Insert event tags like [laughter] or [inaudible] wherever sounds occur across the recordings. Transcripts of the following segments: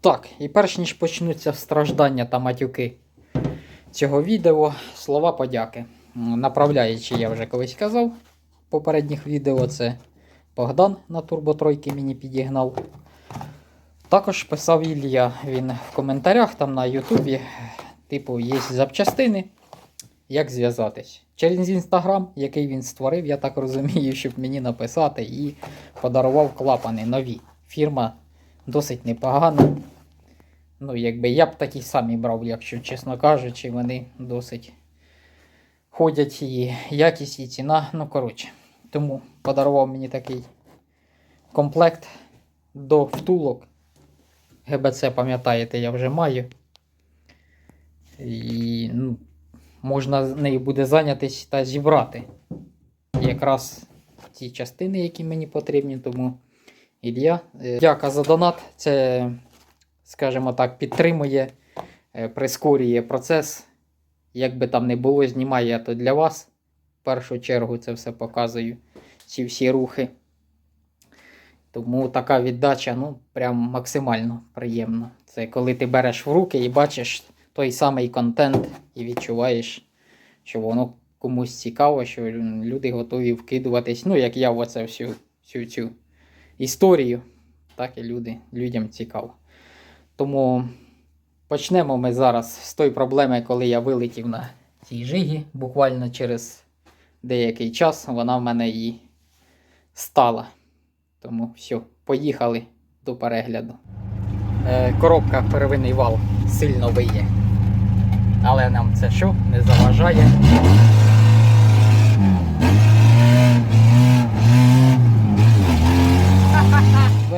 Так, і перш ніж почнуться страждання та матюки цього відео, слова подяки. Направляючи, я вже колись казав в попередніх відео, це Богдан на турботройки мені підігнав. Також писав Ілля він в коментарях там на Ютубі, типу, є запчастини, як зв'язатись. Через інстаграм, який він створив, я так розумію, щоб мені написати, і подарував клапани нові. Фірма досить непогана. Ну, якби я б такі самі брав, якщо чесно кажучи, вони досить ходять і якість, і ціна. Ну, коротше. Тому подарував мені такий комплект до втулок. ГБЦ, пам'ятаєте, я вже маю. І ну, можна нею буде зайнятися та зібрати якраз ті частини, які мені потрібні. Тому Ілля, е, дяка за донат. Це, скажімо так, підтримує, е, прискорює процес. Як би там не було, знімаю я то для вас. В першу чергу це все показую. Ці всі рухи. Тому така віддача, ну, прям максимально приємна. Це коли ти береш в руки і бачиш той самий контент і відчуваєш, що воно комусь цікаво, що люди готові вкидуватись. Ну, як я в оце всю, всю цю історію, так і люди, людям цікаво. Тому почнемо ми зараз з тої проблеми, коли я вилетів на цій жигі. Буквально через деякий час вона в мене і стала. Тому все, поїхали до перегляду. Е, коробка первинний вал сильно виє. Але нам це що не заважає.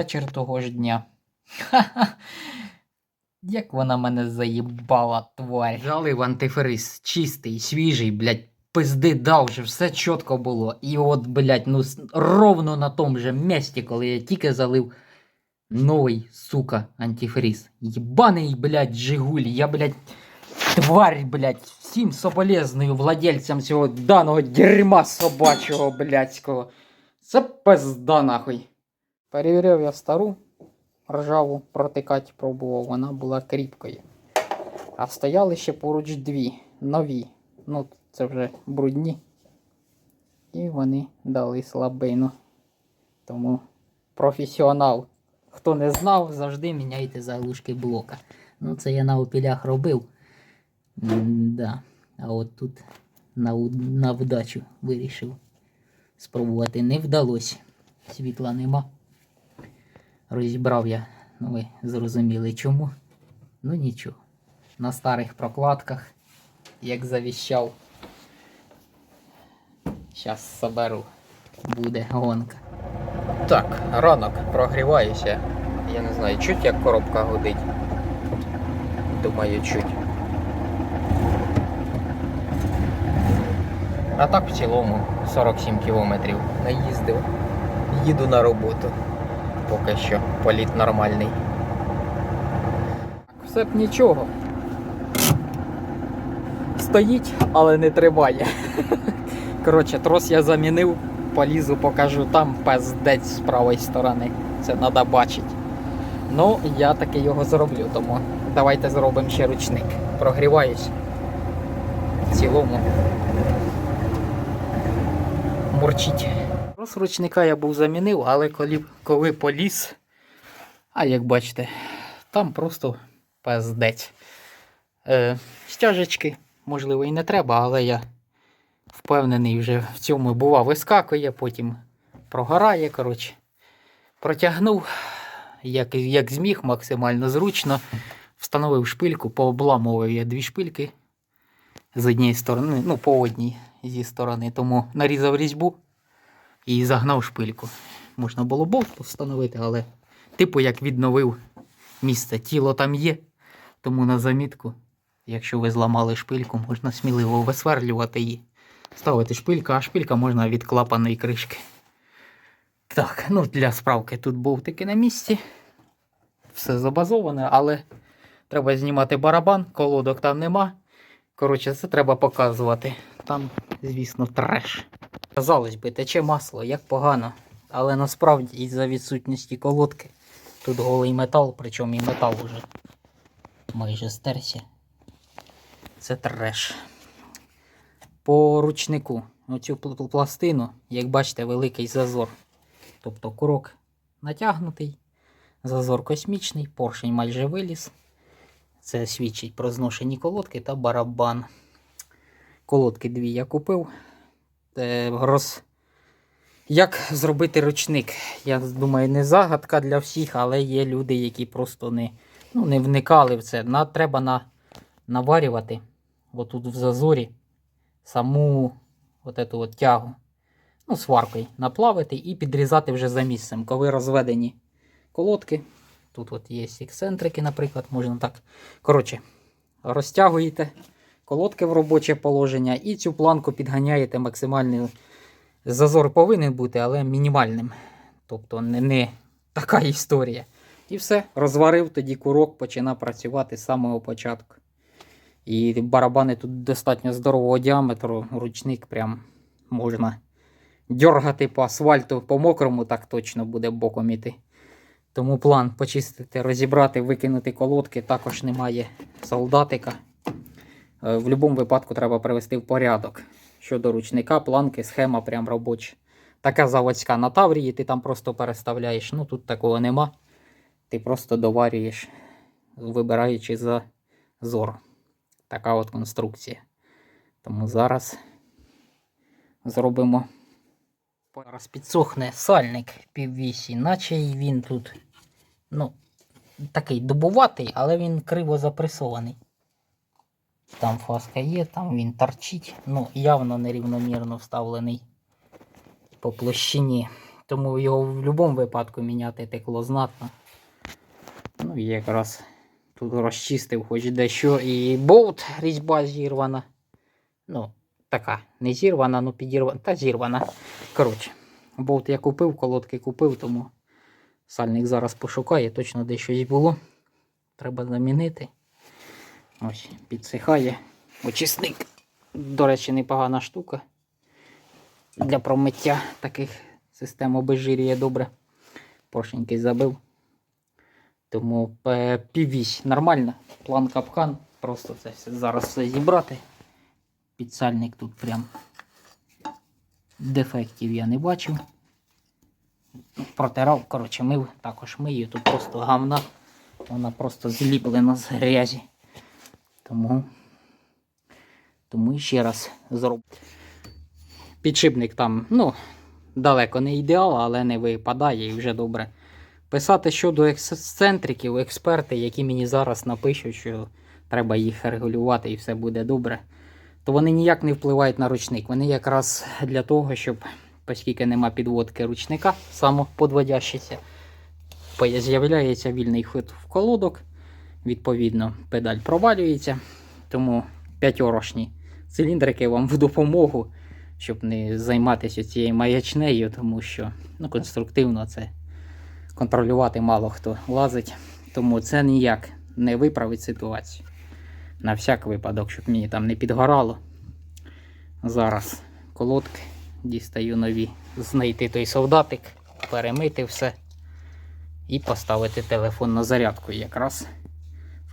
Вечір того ж дня. Як вона мене заїбала, тварь. Жалив антифриз, чистий, свіжий, блядь, пизди дав вже, все чітко було. І от, блядь, ну ровно на тому же місці, коли я тільки залив новий, сука, антифриз. Єбаний, блядь, Жигуль, я, блядь, тварь, блядь, всім соболезную владельцям цього даного дерьма собачого, блядського. Це пизда нахуй. Перевіряв я стару ржаву протикати пробував, вона була кріпкою. А стояли ще поруч дві нові. Ну, це вже брудні. І вони дали слабину. Тому професіонал. Хто не знав, завжди міняйте заглушки блока. Ну, це я на опілях робив. М-да. А от тут на, на вдачу вирішив спробувати. Не вдалося. Світла нема. Розібрав я, ну ви зрозуміли чому. Ну нічого. На старих прокладках, як завіщав. Щас соберу. Буде гонка. Так, ранок прогріваюся. Я не знаю, чуть як коробка гудить. Думаю, чуть. А так в цілому 47 кілометрів наїздив. Їду на роботу. Поки що політ нормальний. Все б нічого. Стоїть, але не тримає. [laughs] Коротше, трос я замінив, полізу, покажу там пездець з правої сторони. Це треба бачити. Ну, я таки його зроблю, тому давайте зробимо ще ручник. Прогріваюсь. В цілому. Мурчить. Трос ручника я був замінив, але коли, коли поліз, а як бачите, там просто пездець. Е, стяжечки, можливо, і не треба, але я впевнений вже в цьому бува вискакує, потім прогорає. коротше. Протягнув, як, як зміг, максимально зручно. Встановив шпильку, пообламував я дві шпильки з однієї сторони, ну, по одній зі сторони, тому нарізав різьбу і загнав шпильку. Можна було болт встановити, але типу як відновив місце. Тіло там є, тому на замітку, якщо ви зламали шпильку, можна сміливо висверлювати її. Ставити шпилька, а шпилька можна від клапаної кришки. Так, ну для справки тут болтики на місці. Все забазоване, але треба знімати барабан, колодок там нема. Коротше, це треба показувати. Там, звісно, треш. Казалось би, тече масло, як погано. Але насправді із-за відсутності колодки Тут голий метал, причому і метал уже майже стерся. Це треш. По ручнику оцю пластину, як бачите, великий зазор. Тобто курок натягнутий, зазор космічний, поршень майже виліз. Це свідчить про зношені колодки та барабан. Колодки дві я купив. Е, роз... Як зробити ручник? Я думаю, не загадка для всіх, але є люди, які просто не, ну, не вникали в це. На, треба на, наварювати отут в зазорі саму от эту от тягу. Ну, сваркою наплавити і підрізати вже за місцем. Коли розведені колодки, тут от є ексцентрики, наприклад, можна так. Коротше, розтягуєте колодки в робоче положення і цю планку підганяєте максимальний зазор повинен бути, але мінімальним. Тобто не, не така історія. І все, розварив, тоді курок починає працювати з самого початку. І барабани тут достатньо здорового діаметру, ручник прям можна дьоргати по асфальту, по мокрому, так точно буде боком іти. Тому план почистити, розібрати, викинути колодки, також немає солдатика. Е, В будь-якому випадку треба привести в порядок. Щодо ручника, планки, схема прям робоча. Така заводська на Таврії, ти там просто переставляєш. Ну тут такого нема. Ти просто доварюєш, вибираючи за зор. Така от конструкція. Тому зараз зробимо. Зараз підсохне сальник піввісі, наче він тут ну, такий добуватий, але він криво запресований. Там фаска є, там він торчить. Ну, явно нерівномірно вставлений по площині. Тому його в будь-якому випадку міняти текло знатно. Ну і якраз тут розчистив хоч дещо. І болт різьба зірвана. Ну, така, не зірвана, ну підірвана. Та зірвана. Коротше, болт я купив, колодки купив, тому сальник зараз пошукає, точно десь щось було. Треба замінити. Ось, підсихає. Очисник. До речі, непогана штука. Для промиття таких систем обезжирює добре. Поршенький забив. Тому піввісь нормально. План капкан. Просто це все зараз все зібрати. Підсальник тут прям дефектів я не бачив. Протирав, коротше, мив, також мию. Тут просто гавна. Вона просто зліплена з грязі. Тому, тому ще раз зроблю. Підшипник там, ну, далеко не ідеал, але не випадає і вже добре. Писати щодо ексцентриків, експерти, які мені зараз напишуть, що треба їх регулювати і все буде добре, то вони ніяк не впливають на ручник. Вони якраз для того, щоб, оскільки нема підводки ручника, самоподводящийся, з'являється вільний хід в колодок. Відповідно, педаль провалюється. Тому п'ятьорошні циліндрики вам в допомогу, щоб не займатися цією маячнею, тому що ну, конструктивно це контролювати мало хто лазить. Тому це ніяк не виправить ситуацію. На всяк випадок, щоб мені там не підгорало. Зараз колодки дістаю нові, знайти той солдатик, перемити все і поставити телефон на зарядку. Якраз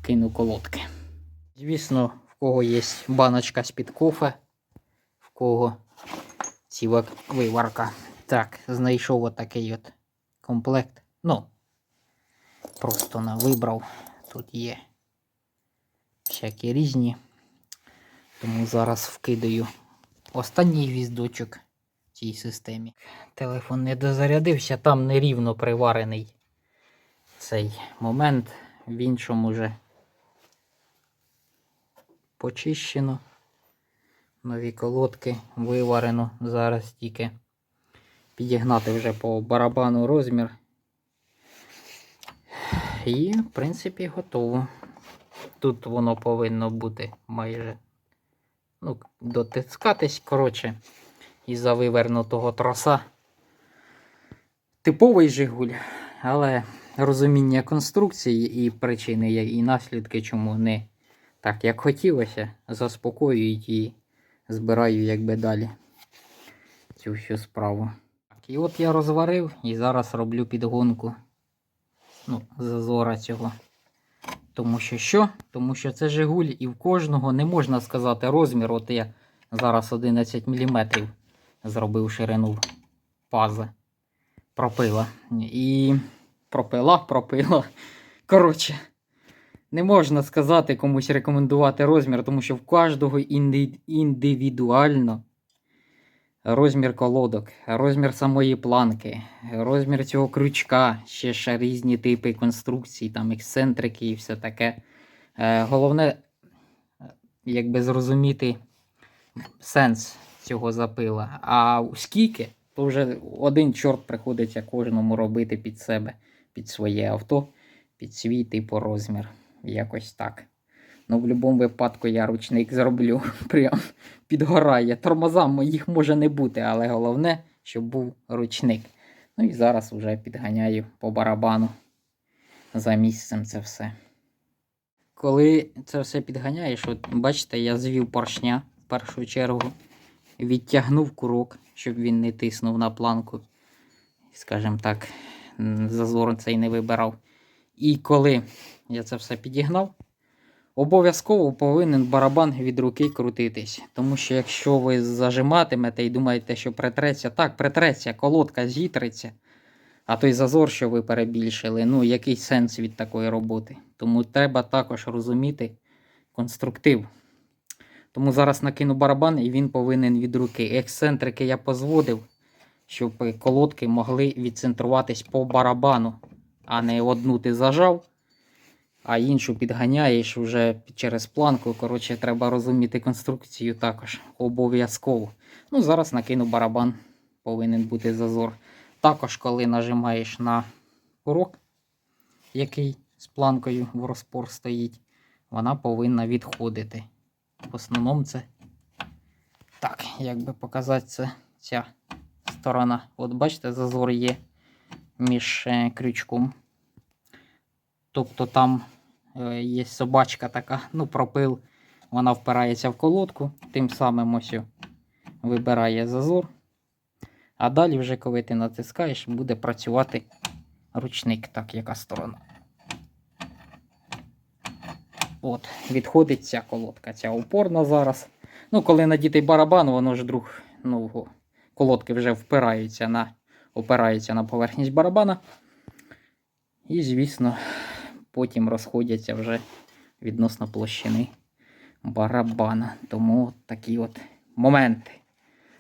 вкину колодки. Звісно, в кого є баночка з-під кофе, в кого ціла виварка. Так, знайшов отакий от комплект. Ну, просто на вибрав. Тут є всякі різні. Тому зараз вкидаю останній гвіздочок в цій системі. Телефон не дозарядився, там нерівно приварений цей момент. В іншому вже почищено. Нові колодки виварено. Зараз тільки підігнати вже по барабану розмір. І, в принципі, готово. Тут воно повинно бути майже ну, дотискатись, коротше, із-за вивернутого троса. Типовий Жигуль, але розуміння конструкції і причини і наслідки, чому не так, як хотілося, заспокоюють і збираю якби далі цю всю справу. І от я розварив і зараз роблю підгонку ну, зазора цього. Тому що що? Тому що це Жигуль і в кожного не можна сказати розмір. От я зараз 11 мм зробив ширину пази. Пропила. І пропила, пропила. Коротше, не можна сказати комусь рекомендувати розмір, тому що в кожного інди- індивідуально розмір колодок, розмір самої планки, розмір цього крючка, ще ще різні типи конструкцій, там ексцентрики і все таке. Е, Головне, е, якби зрозуміти сенс цього запила. А скільки, то вже один чорт приходиться кожному робити під себе, під своє авто, під свій типу розмір. Якось так. Ну, в будь-якому випадку я ручник зроблю. [laughs] Прям підгорає. Тормоза моїх може не бути, але головне, щоб був ручник. Ну і зараз вже підганяю по барабану за місцем це все. Коли це все підганяєш, от бачите, я звів поршня в першу чергу, відтягнув курок, щоб він не тиснув на планку. Скажімо так, зазор цей не вибирав. І коли я це все підігнав, обов'язково повинен барабан від руки крутитись. Тому що якщо ви зажиматимете і думаєте, що притреться, так, притреться, колодка зітреться. А той зазор, що ви перебільшили, ну який сенс від такої роботи? Тому треба також розуміти конструктив. Тому зараз накину барабан і він повинен від руки. Ексцентрики я позводив, щоб колодки могли відцентруватись по барабану, а не одну ти зажав, а іншу підганяєш вже через планку. Коротше, треба розуміти конструкцію також обов'язково. Ну, зараз накину барабан, повинен бути зазор. Також, коли нажимаєш на курок, який з планкою в розпор стоїть, вона повинна відходити. В основному це так, як показати це ця сторона. От бачите, зазор є між е, крючком. Тобто там е, є собачка така, ну, пропил, вона впирається в колодку, тим самим ось вибирає зазор. А далі, вже коли ти натискаєш, буде працювати ручник. Так, яка сторона. От, відходить ця колодка, ця опорна зараз. Ну, коли надітий барабан, воно ж друг, ну, колодки вже впираються на, опираються на поверхність барабана. І, звісно, потім розходяться вже відносно площини барабана. Тому такі от моменти.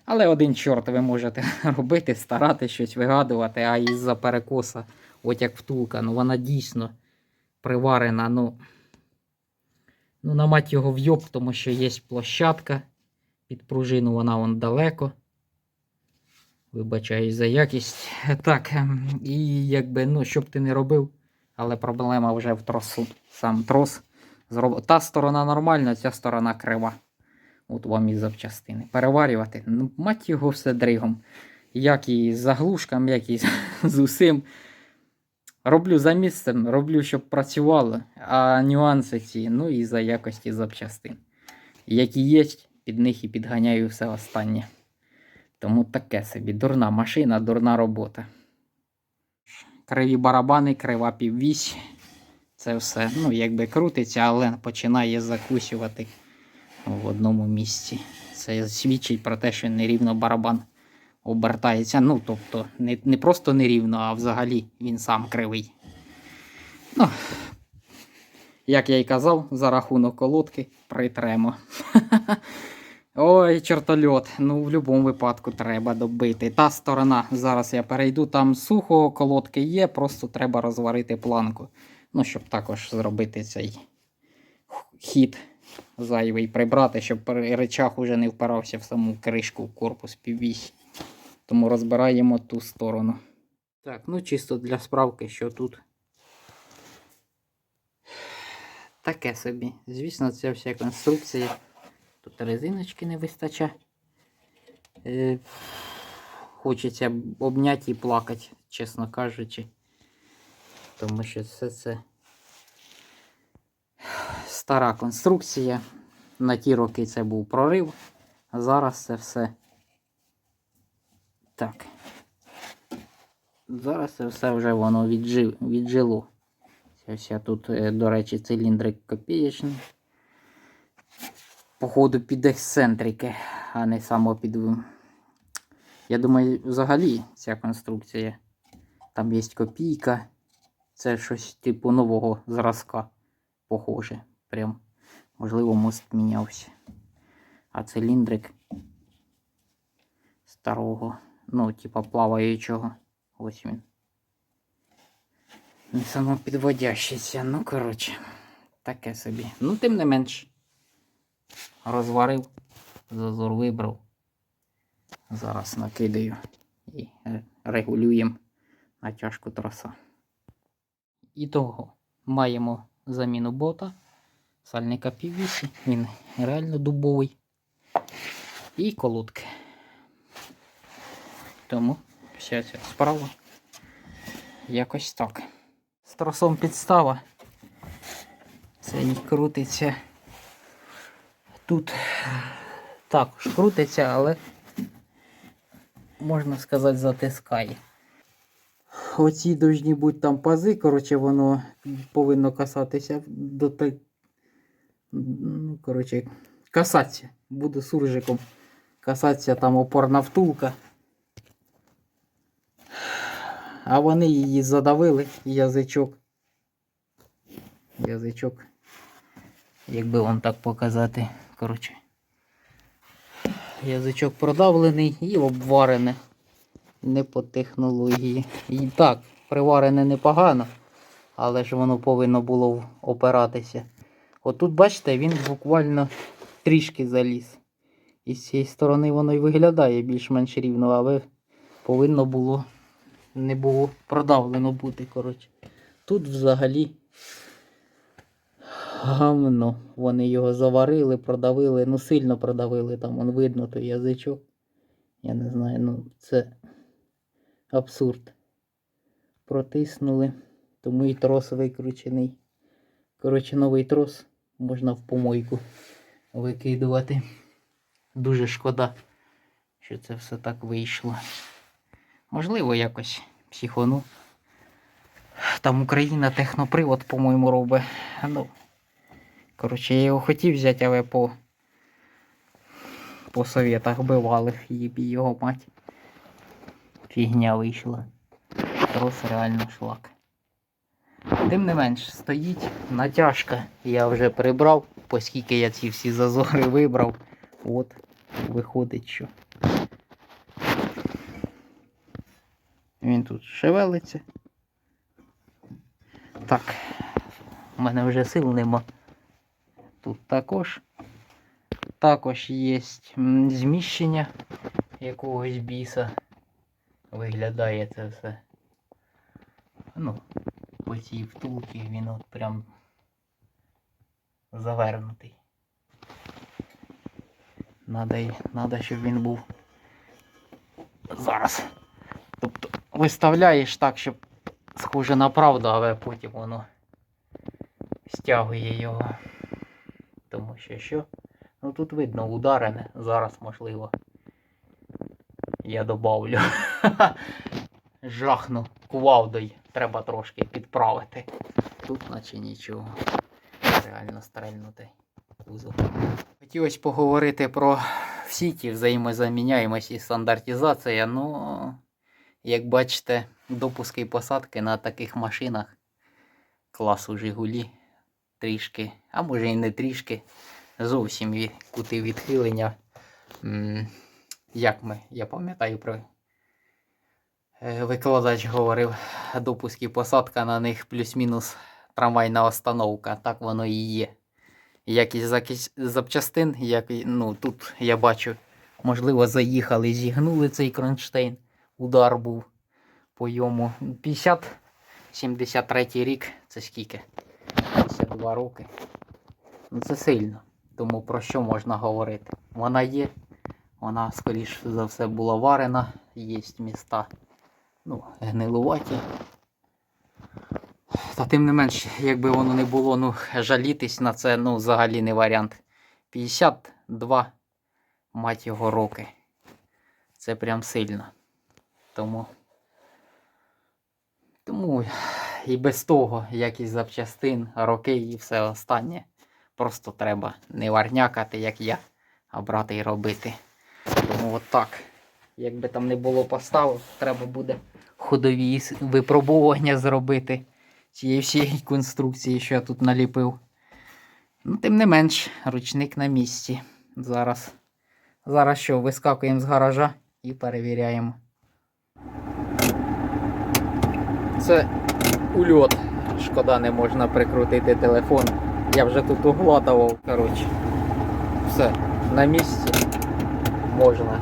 Але один чорт ви можете [laughs] робити, старати щось вигадувати, а із-за перекоса, от як втулка, ну вона дійсно приварена, ну, ну на мать його вйоб, тому що є площадка. Під пружину вона вон далеко. Вибачаюсь за якість. Так, ем, і якби, ну, що б ти не робив, але проблема вже в тросу. Сам трос. Зроб... Та сторона нормальна, ця сторона крива. От вам і запчастини. Переварювати. Ну, мать його все дригом. Як і з заглушком, як і з- усім. Роблю за місцем, роблю, щоб працювало. А нюанси ці, ну і за якості запчастин. Які є, під них і підганяю все останнє. Тому таке собі. Дурна машина, дурна робота. Криві барабани, крива піввісь. Це все, ну, якби крутиться, але починає закусювати в одному місці. Це свідчить про те, що нерівно барабан обертається. Ну, тобто, не, не просто нерівно, а взагалі він сам кривий. Ну, як я й казав, за рахунок колодки притремо. [laughs] Ой, чортольот. Ну, в будь-якому випадку треба добити. Та сторона, зараз я перейду, там сухо, колодки є, просто треба розварити планку. Ну, щоб також зробити цей хід зайвий прибрати, щоб речах уже не впирався в саму кришку в корпус піввісь. Тому розбираємо ту сторону. Так, ну чисто для справки, що тут. Таке собі. Звісно, це вся конструкція. Тут резиночки не вистачає. Е, хочеться обняти і плакати, чесно кажучи. Тому що все це стара конструкція. На ті роки це був прорив. А зараз це все. Так. зараз це все вже воно віджив, віджило. Ось я тут, е, до речі, циліндрик копієчний. Походу під ексцентрики, а не само під. Я думаю, взагалі ця конструкція. Там є копійка. Це щось типу нового зразка. Похоже. Прям. Можливо, мост мінявся. А циліндрик старого. Ну, типа плаваючого. Ось він. Не самопідводящийся. Ну, коротше, таке собі. Ну, тим не менш. Розварив, зазор вибрав. Зараз накидаю і е, регулюємо натяжку троса. І того маємо заміну бота, сальника піввісі, він реально дубовий. І колодки. Тому вся ця справа якось так. З тросом підстава. Це крутиться. Тут також крутиться, але можна сказати, затискає. Оці должні бути там пази, коротше, воно повинно касатися до те. Ну, коротше, касатися. Буду суржиком. Касатися там опорна втулка. А вони її задавили, язичок. Язичок. Якби вам так показати. Коротше. Язичок продавлений і обварене. Не по технології. І так, приварене непогано, але ж воно повинно було опиратися. Отут, бачите, він буквально трішки заліз. І з цієї сторони воно й виглядає більш-менш рівно, але повинно було не було продавлено бути. коротше. Тут взагалі гамно. Вони його заварили, продавили, ну сильно продавили, там вон видно той язичок. Я не знаю, ну це абсурд. Протиснули, тому і трос викручений. Коротше, новий трос можна в помойку викидувати. Дуже шкода, що це все так вийшло. Можливо, якось психону. Там Україна технопривод, по-моєму, робить. Ну, коротше, я його хотів взяти, але по, по совєтах бивалих їбі його мать. Фігня вийшла. Трос реально шлак. Тим не менш, стоїть натяжка. Я вже прибрав, оскільки я ці всі зазори вибрав. От, виходить, що. Він тут шевелиться. Так, у мене вже сил нема. Тут також. Також є зміщення якогось біса. Виглядає це все. Ну, по цій втулці він от прям завернутий. Надо, надо, щоб він був зараз. Тобто виставляєш так, щоб схоже на правду, але потім воно стягує його. Тому що що? Ну тут видно ударене, зараз можливо. Я добавлю. [laughs] Жахну кувалдою. Треба трошки підправити. Тут наче нічого. Реально стрельнутий кузов. Хотілося поговорити про всі ті взаємозаміняємості і стандартизація. Ну, як бачите, допуски і посадки на таких машинах класу Жигулі трішки, а може і не трішки, зовсім від, кути відхилення. Як ми, я пам'ятаю про е, викладач говорив, допуск і посадка на них плюс-мінус трамвайна остановка, так воно і є. Якість запчастин, як, ну, тут я бачу, можливо, заїхали, зігнули цей кронштейн. Удар був по йому 50, 73 рік, це скільки? 52 роки. Ну це сильно. Тому про що можна говорити? Вона є, вона, скоріш за все, була варена, є міста ну, гнилуваті. Та тим не менш, якби воно не було, ну, жалітись на це, ну, взагалі не варіант. 52, мать його, роки. Це прям сильно. Тому Тому і без того якість запчастин, роки і все останнє. Просто треба не варнякати, як я, а брати і робити. Тому от так. Якби там не було поставок, треба буде ходові випробування зробити цієї всієї конструкції, що я тут наліпив. Ну, тим не менш, ручник на місці. Зараз. Зараз що, вискакуємо з гаража і перевіряємо. Це ульот. Шкода, не можна прикрутити телефон. Я вже тут угладував, коротше. Все, на місці. Можна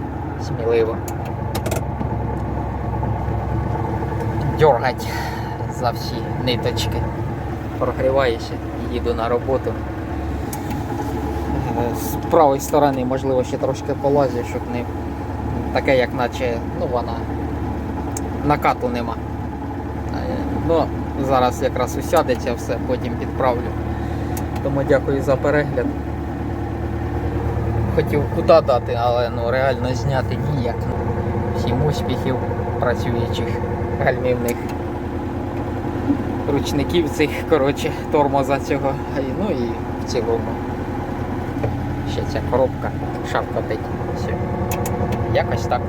сміливо. Дергать за всі ниточки. Прогріваюся їду на роботу. Е, З правої сторони, можливо, ще трошки полазю, щоб не таке, як наче, ну вона накату нема. Ну, зараз якраз усядеться все, потім підправлю. Тому дякую за перегляд. Хотів куди дати, але ну реально зняти ніяк. Всім успіхів працюючих гальмівних ручників цих, коротше, тормоза цього. Ну і в цілому. Ще ця коробка шапкотить. Все. Якось так.